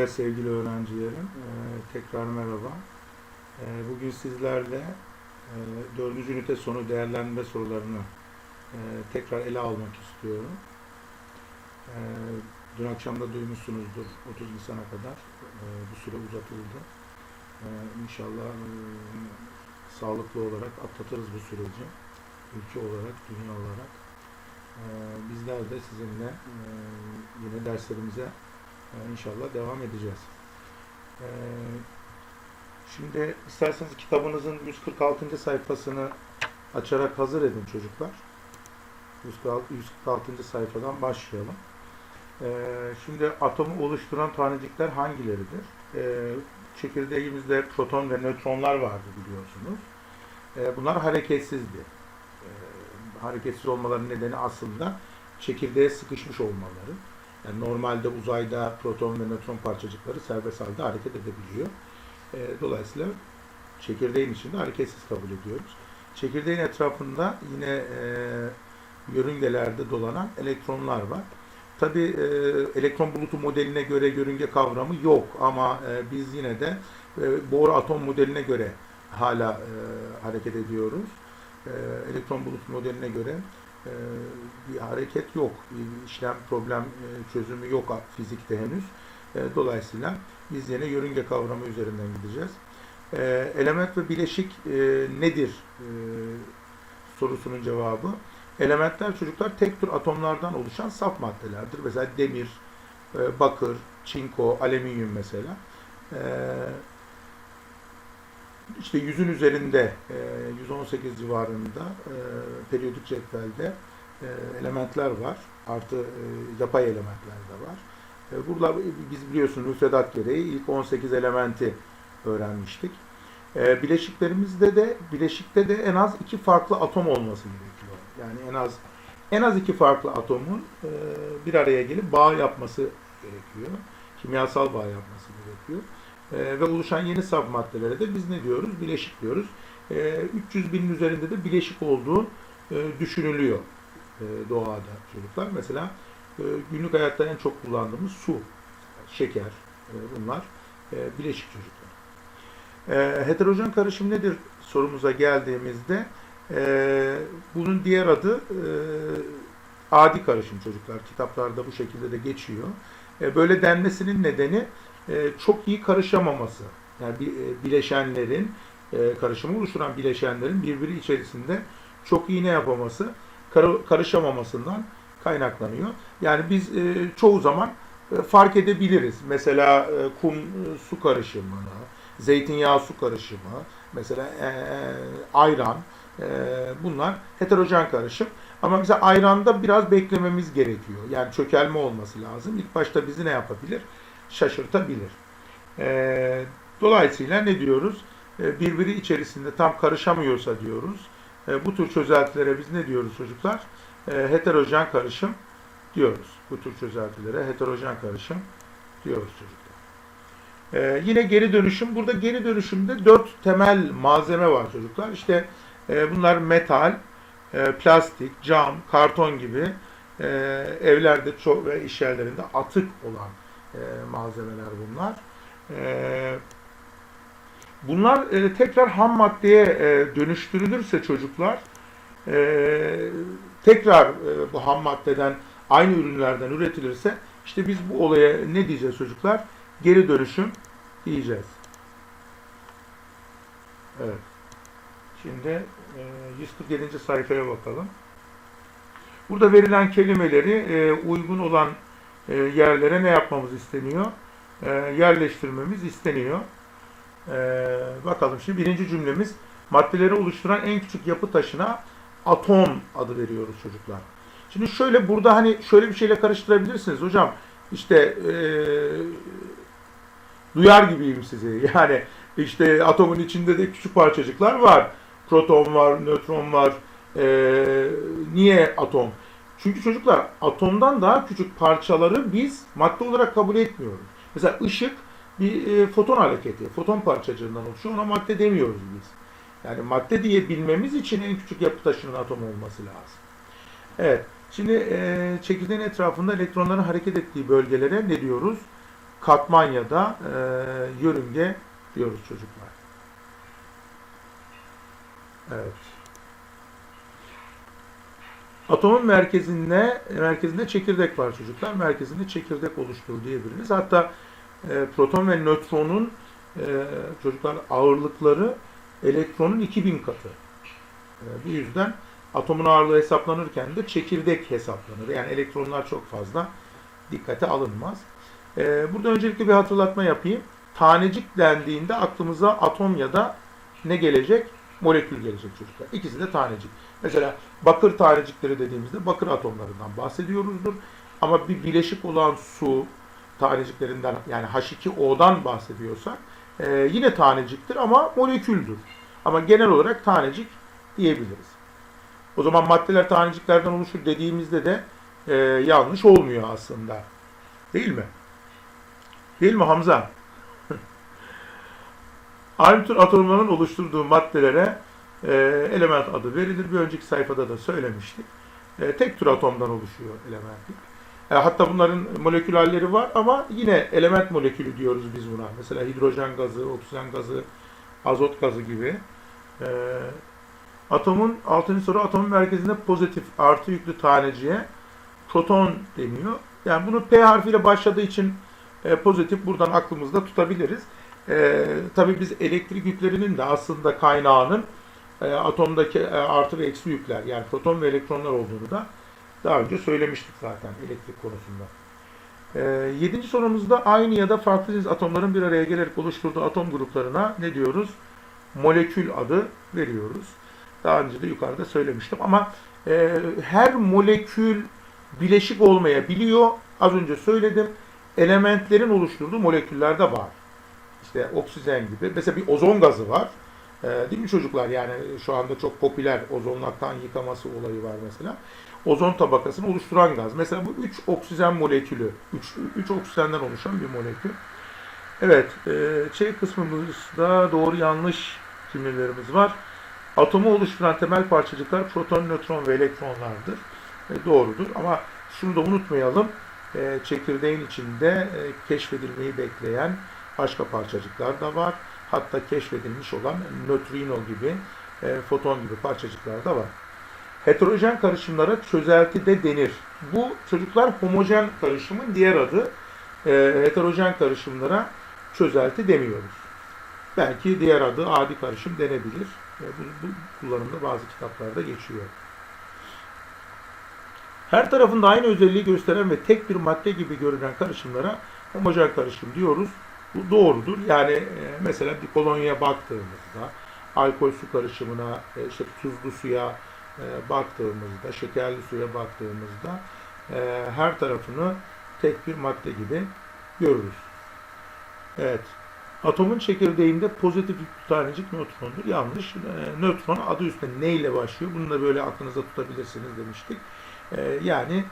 Evet sevgili öğrencilerim, e, tekrar merhaba. E, Bugün sizlerle e, dördüncü ünite sonu değerlendirme sorularını e, tekrar ele almak istiyorum. E, Dün akşam da duymuşsunuzdur 30 Nisan'a kadar e, bu süre uzatıldı. E, İnşallah e, sağlıklı olarak atlatırız bu süreci. Ülke olarak, dünya olarak. E, Bizler de sizinle e, yine derslerimize ee, İnşallah devam edeceğiz. Ee, Şimdi isterseniz kitabınızın 146. sayfasını açarak hazır edin çocuklar. 146 146. sayfadan başlayalım. Ee, Şimdi atomu oluşturan tanecikler hangileridir? Çekirdeğimizde proton ve nötronlar vardı biliyorsunuz. Bunlar hareketsizdi. Hareketsiz olmalarının nedeni aslında çekirdeğe sıkışmış olmaları. Yani normalde uzayda proton ve nötron parçacıkları serbest halde hareket edebiliyor. E, dolayısıyla çekirdeğin içinde hareketsiz kabul ediyoruz. Çekirdeğin etrafında yine e, yörüngelerde dolanan elektronlar var. Tabi e, elektron bulutu modeline göre yörünge kavramı yok ama e, biz yine de e, Bohr atom modeline göre hala e, hareket ediyoruz. E, elektron bulut modeline göre e, bir hareket yok. Bir işlem problem e, çözümü yok fizikte henüz. E, Dolayısıyla biz yine yörünge kavramı üzerinden gideceğiz. E, Element ve bileşik e, nedir e, sorusunun cevabı. Elementler çocuklar tek tür atomlardan oluşan saf maddelerdir. Mesela demir, bakır, çinko, alüminyum mesela. E, işte yüzün üzerinde e, 118 civarında e, periyodik cetvelde e, elementler var. Artı e, yapay elementler de var. E, burada biz biliyorsunuz müfredat gereği ilk 18 elementi öğrenmiştik. E, bileşiklerimizde de bileşikte de en az iki farklı atom olması gerekiyor. Yani en az en az iki farklı atomun e, bir araya gelip bağ yapması gerekiyor. Kimyasal bağ yapması gerekiyor. E, ve oluşan yeni saf maddelere de biz ne diyoruz? Bileşik diyoruz. E, 300 binin üzerinde de bileşik olduğu e, düşünülüyor e, doğada çocuklar. Mesela e, günlük hayatta en çok kullandığımız su, şeker bunlar bileşik çocuklar. Heterojen karışım nedir sorumuza geldiğimizde bunun diğer adı adi karışım çocuklar. Kitaplarda bu şekilde de geçiyor. Böyle denmesinin nedeni çok iyi karışamaması. Yani e, bileşenlerin e, karışımı oluşturan bileşenlerin birbiri içerisinde çok iyi ne yapaması, kar- karışamamasından kaynaklanıyor. Yani biz e, çoğu zaman e, fark edebiliriz. Mesela e, kum e, su karışımını, zeytinyağı su karışımı, mesela e, ayran, e, bunlar heterojen karışım. Ama mesela ayranda biraz beklememiz gerekiyor. Yani çökelme olması lazım. İlk başta bizi ne yapabilir? Şaşırtabilir. E, dolayısıyla ne diyoruz? E, birbiri içerisinde tam karışamıyorsa diyoruz. E, bu tür çözeltilere biz ne diyoruz çocuklar? E, heterojen karışım diyoruz. Bu tür çözeltilere heterojen karışım diyoruz çocuklar. E, yine geri dönüşüm. Burada geri dönüşümde dört temel malzeme var çocuklar. İşte e, bunlar metal, e, plastik, cam, karton gibi e, evlerde ve iş yerlerinde atık olan malzemeler bunlar. E, bunlar e, tekrar ham maddeye e, dönüştürülürse çocuklar e, tekrar e, bu ham maddeden aynı ürünlerden üretilirse işte biz bu olaya ne diyeceğiz çocuklar? Geri dönüşüm diyeceğiz. Evet. Şimdi e, 147. sayfaya bakalım. Burada verilen kelimeleri e, uygun olan e, yerlere ne yapmamız isteniyor? E, yerleştirmemiz isteniyor. E, bakalım şimdi birinci cümlemiz maddeleri oluşturan en küçük yapı taşına atom adı veriyoruz çocuklar. Şimdi şöyle burada hani şöyle bir şeyle karıştırabilirsiniz hocam. İşte e, duyar gibiyim sizi. Yani işte atomun içinde de küçük parçacıklar var. Proton var, nötron var. E, niye atom? Çünkü çocuklar atomdan daha küçük parçaları biz madde olarak kabul etmiyoruz. Mesela ışık bir e, foton hareketi, foton parçacığından oluşuyor. Ona madde demiyoruz biz. Yani madde diye için en küçük yapı taşının atom olması lazım. Evet. Şimdi e, çekirdeğin etrafında elektronların hareket ettiği bölgelere ne diyoruz? katman ya da e, yörünge diyoruz çocuklar. Evet. Atomun merkezinde merkezinde çekirdek var çocuklar. Merkezinde çekirdek oluşturur diyebiliriz. Hatta e, proton ve nötronun e, çocuklar ağırlıkları elektronun 2000 katı. E, bu yüzden atomun ağırlığı hesaplanırken de çekirdek hesaplanır. Yani elektronlar çok fazla dikkate alınmaz. E, burada öncelikle bir hatırlatma yapayım. Tanecik dendiğinde aklımıza atom ya da ne gelecek? Molekül gelecek çocuklar. İkisi de tanecik. Mesela bakır tanecikleri dediğimizde bakır atomlarından bahsediyoruzdur. Ama bir bileşik olan su taneciklerinden yani H2O'dan bahsediyorsak e, yine taneciktir ama moleküldür. Ama genel olarak tanecik diyebiliriz. O zaman maddeler taneciklerden oluşur dediğimizde de e, yanlış olmuyor aslında. Değil mi? Değil mi Hamza? Tür atomların oluşturduğu maddelere e, element adı verilir. Bir önceki sayfada da söylemiştik. E, tek tür atomdan oluşuyor elementlik. E, hatta bunların molekül var ama yine element molekülü diyoruz biz buna. Mesela hidrojen gazı, oksijen gazı, azot gazı gibi. E, atomun, altıncı soru, atomun merkezinde pozitif artı yüklü taneciye proton deniyor. Yani bunu P harfiyle başladığı için e, pozitif buradan aklımızda tutabiliriz. E, tabii biz elektrik yüklerinin de aslında kaynağının e, atomdaki e, artı ve eksi yükler yani proton ve elektronlar olduğunu da daha önce söylemiştik zaten elektrik konusunda. E, yedinci sorumuzda aynı ya da farklı cins atomların bir araya gelerek oluşturduğu atom gruplarına ne diyoruz? Molekül adı veriyoruz. Daha önce de yukarıda söylemiştim ama e, her molekül bileşik olmayabiliyor. Az önce söyledim. Elementlerin oluşturduğu moleküller de var. İşte oksijen gibi. Mesela bir ozon gazı var. Ee, değil mi çocuklar? Yani şu anda çok popüler ozonlaktan yıkaması olayı var mesela. Ozon tabakasını oluşturan gaz. Mesela bu 3 oksijen molekülü. 3 oksijenden oluşan bir molekül. Evet, e, şey kısmımızda doğru yanlış cümlelerimiz var. Atomu oluşturan temel parçacıklar proton, nötron ve elektronlardır. E, doğrudur ama şunu da unutmayalım. E, çekirdeğin içinde e, keşfedilmeyi bekleyen başka parçacıklar da var. Hatta keşfedilmiş olan nötrino gibi, e, foton gibi parçacıklar da var. Heterojen karışımlara çözelti de denir. Bu çocuklar homojen karışımın diğer adı. E, heterojen karışımlara çözelti demiyoruz. Belki diğer adı adi karışım denebilir. E, bu, bu kullanımda bazı kitaplarda geçiyor. Her tarafında aynı özelliği gösteren ve tek bir madde gibi görünen karışımlara homojen karışım diyoruz. Bu doğrudur. Yani e, mesela bir kolonyaya baktığımızda, alkol su karışımına, e, işte tuzlu suya e, baktığımızda, şekerli suya baktığımızda her tarafını tek bir madde gibi görürüz. Evet. Atomun çekirdeğinde pozitif yüklü tanecik nötrondur. Yanlış. E, nötron adı üstünde ne ile başlıyor? Bunu da böyle aklınıza tutabilirsiniz demiştik. Yani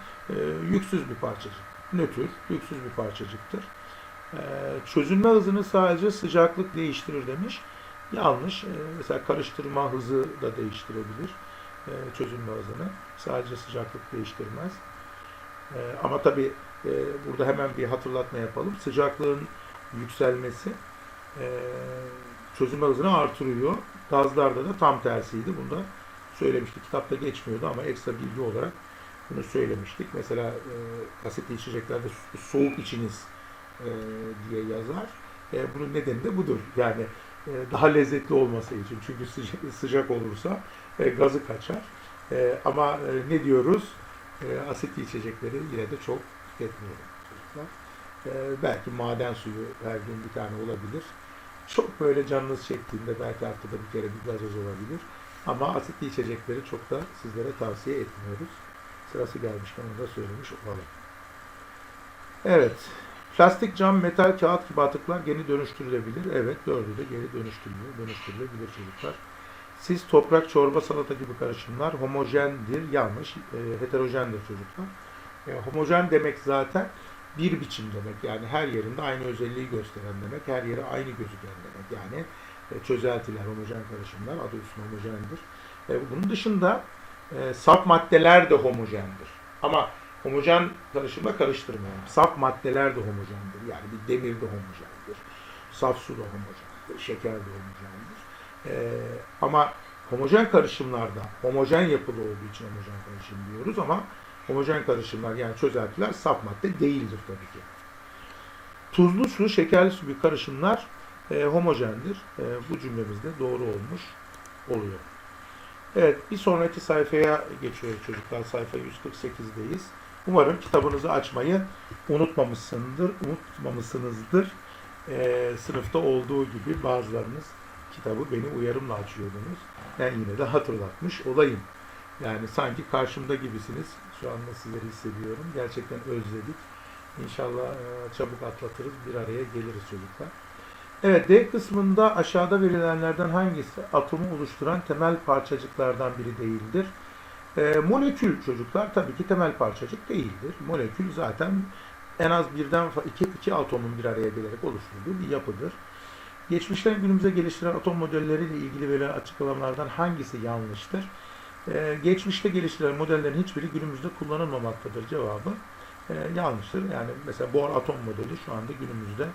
yüksüz bir parçacık. Nötr, yüksüz bir parçacıktır. E, çözünme hızını sadece sıcaklık değiştirir demiş. Yanlış. E, mesela karıştırma hızı da değiştirebilir e, çözünme hızını. Sadece sıcaklık değiştirmez. Ama tabi e, burada hemen bir hatırlatma yapalım. Sıcaklığın yükselmesi e, çözünme hızını artırıyor. Gazlarda da tam tersiydi. Bunu da söylemiştik. Kitapta geçmiyordu ama ekstra bilgi olarak bunu söylemiştik. Mesela e, asitli içeceklerde soğuk içiniz e, diye yazar. E, bunun nedeni de budur. Yani e, daha lezzetli olması için. Çünkü sıcak, sıcak olursa e, gazı kaçar. E, ama e, ne diyoruz? E, asitli içecekleri yine de çok tüketmeyelim. E, belki maden suyu her gün bir tane olabilir. Çok böyle canınız çektiğinde belki haftada bir kere bir gazoz olabilir. Ama asitli içecekleri çok da sizlere tavsiye etmiyoruz. Sırası gelmişken onu da söylemiş olalım. Evet. Plastik, cam, metal, kağıt gibi atıklar geri dönüştürülebilir. Evet, dördü de geri dönüştürülüyor. Dönüştürülebilir çocuklar. Siz, toprak, çorba, salata gibi karışımlar homojendir. Yanlış. E, heterojendir çocuklar. E, homojen demek zaten bir biçim demek. Yani her yerinde aynı özelliği gösteren demek. Her yere aynı gözüken demek. Yani e, çözeltiler, homojen karışımlar adı üstünde homojendir. E, bunun dışında e, saf maddeler de homojendir. Ama Homojen karışımla karıştırmayalım. Saf maddeler de homojendir. Yani bir demir de homojendir. Saf su da homojendir. Şeker de homojendir. Ee, ama homojen karışımlarda homojen yapılı olduğu için homojen karışım diyoruz ama homojen karışımlar yani çözeltiler saf madde değildir tabii ki. Tuzlu su, şekerli su bir karışımlar e, homojendir. E, bu cümlemizde doğru olmuş oluyor. Evet, bir sonraki sayfaya geçiyoruz çocuklar. Sayfa 148'deyiz. Umarım kitabınızı açmayı unutmamışsındır, unutmamışsınızdır. E, sınıfta olduğu gibi bazılarınız kitabı beni uyarımla açıyordunuz. Ben yine de hatırlatmış olayım. Yani sanki karşımda gibisiniz. Şu anda sizleri hissediyorum. Gerçekten özledik. İnşallah e, çabuk atlatırız, bir araya geliriz çocuklar. Evet, D kısmında aşağıda verilenlerden hangisi atomu oluşturan temel parçacıklardan biri değildir? E, molekül çocuklar tabii ki temel parçacık değildir. Molekül zaten en az birden iki, iki atomun bir araya gelerek oluşturduğu bir yapıdır. Geçmişten günümüze geliştirilen atom modelleriyle ilgili verilen açıklamalardan hangisi yanlıştır? E, geçmişte geliştirilen modellerin hiçbiri günümüzde kullanılmamaktadır cevabı e, yanlıştır. Yani mesela Bohr atom modeli şu anda günümüzde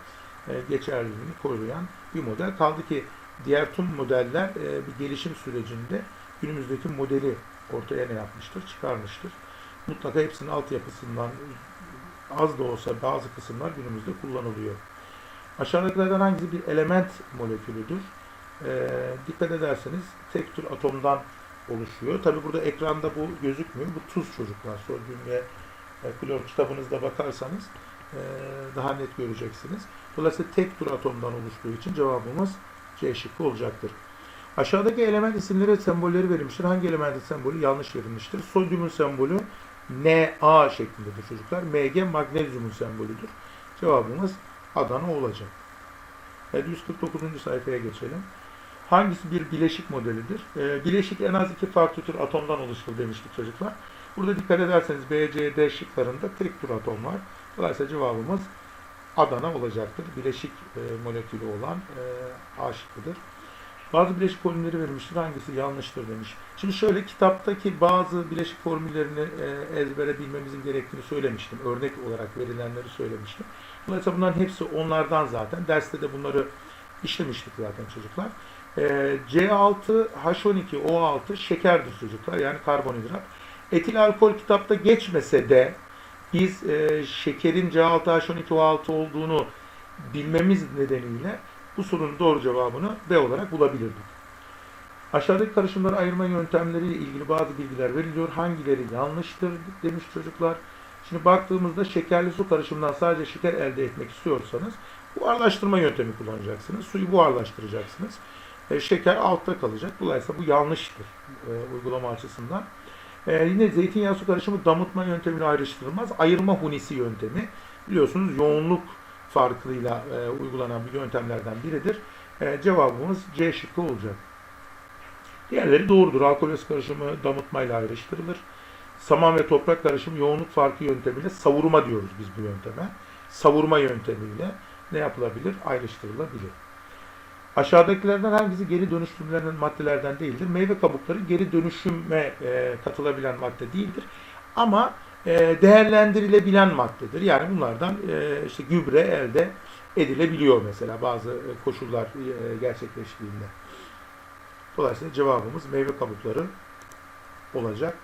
e, geçerliliğini koruyan bir model. Kaldı ki diğer tüm modeller e, bir gelişim sürecinde günümüzdeki modeli ortaya ne yapmıştır? Çıkarmıştır. Mutlaka hepsinin altyapısından az da olsa bazı kısımlar günümüzde kullanılıyor. Aşağıdakilerden hangisi bir element molekülüdür? E, dikkat ederseniz tek tür atomdan oluşuyor. Tabi burada ekranda bu gözükmüyor. Bu tuz çocuklar. Sodyum ve e, klor kitabınızda bakarsanız e, daha net göreceksiniz. Dolayısıyla tek tür atomdan oluştuğu için cevabımız C şıkkı olacaktır. Aşağıdaki element isimleri sembolleri verilmiştir. Hangi elementin sembolü yanlış verilmiştir? Sodyumun sembolü Na şeklindedir çocuklar. Mg magnezyumun sembolüdür. Cevabımız Adana olacak. Evet, 149. sayfaya geçelim. Hangisi bir bileşik modelidir? Ee, bileşik en az iki farklı tür atomdan oluşur demiştik çocuklar. Burada dikkat ederseniz B, C, D şıklarında tek tür atom var. Dolayısıyla cevabımız Adana olacaktır. Bileşik e, molekülü olan e, A şıkkıdır. Bazı bileşik formülleri verilmiştir. Hangisi yanlıştır demiş. Şimdi şöyle kitaptaki bazı bileşik formüllerini e, ezbere bilmemizin gerektiğini söylemiştim. Örnek olarak verilenleri söylemiştim. Dolayısıyla bunların hepsi onlardan zaten. Derste de bunları işlemiştik zaten çocuklar. E, C6, H12, O6 şekerdir çocuklar. Yani karbonhidrat. Etil alkol kitapta geçmese de biz e, şekerin C6H12O6 olduğunu bilmemiz nedeniyle bu sorunun doğru cevabını B olarak bulabilirdik. Aşağıdaki karışımları ayırma yöntemleriyle ilgili bazı bilgiler veriliyor. Hangileri yanlıştır demiş çocuklar. Şimdi baktığımızda şekerli su karışımından sadece şeker elde etmek istiyorsanız buharlaştırma yöntemi kullanacaksınız. Suyu buharlaştıracaksınız. E, şeker altta kalacak. Dolayısıyla bu yanlıştır e, uygulama açısından. Ee, yine zeytinyağı su karışımı damıtma yöntemiyle ayrıştırılmaz. Ayırma hunisi yöntemi biliyorsunuz yoğunluk farkıyla e, uygulanan bir yöntemlerden biridir. E, cevabımız C şıkkı olacak. Diğerleri doğrudur. Alkol ve su karışımı damıtmayla ayrıştırılır. Saman ve toprak karışımı yoğunluk farkı yöntemiyle savurma diyoruz biz bu yönteme. Savurma yöntemiyle ne yapılabilir? Ayrıştırılabilir. Aşağıdakilerden hangisi geri dönüştürülen maddelerden değildir? Meyve kabukları geri dönüşüme e, katılabilen madde değildir. Ama değerlendirilebilen maddedir. Yani bunlardan e, işte gübre elde edilebiliyor mesela bazı e, koşullar e, gerçekleştiğinde. Dolayısıyla cevabımız meyve kabukları olacak.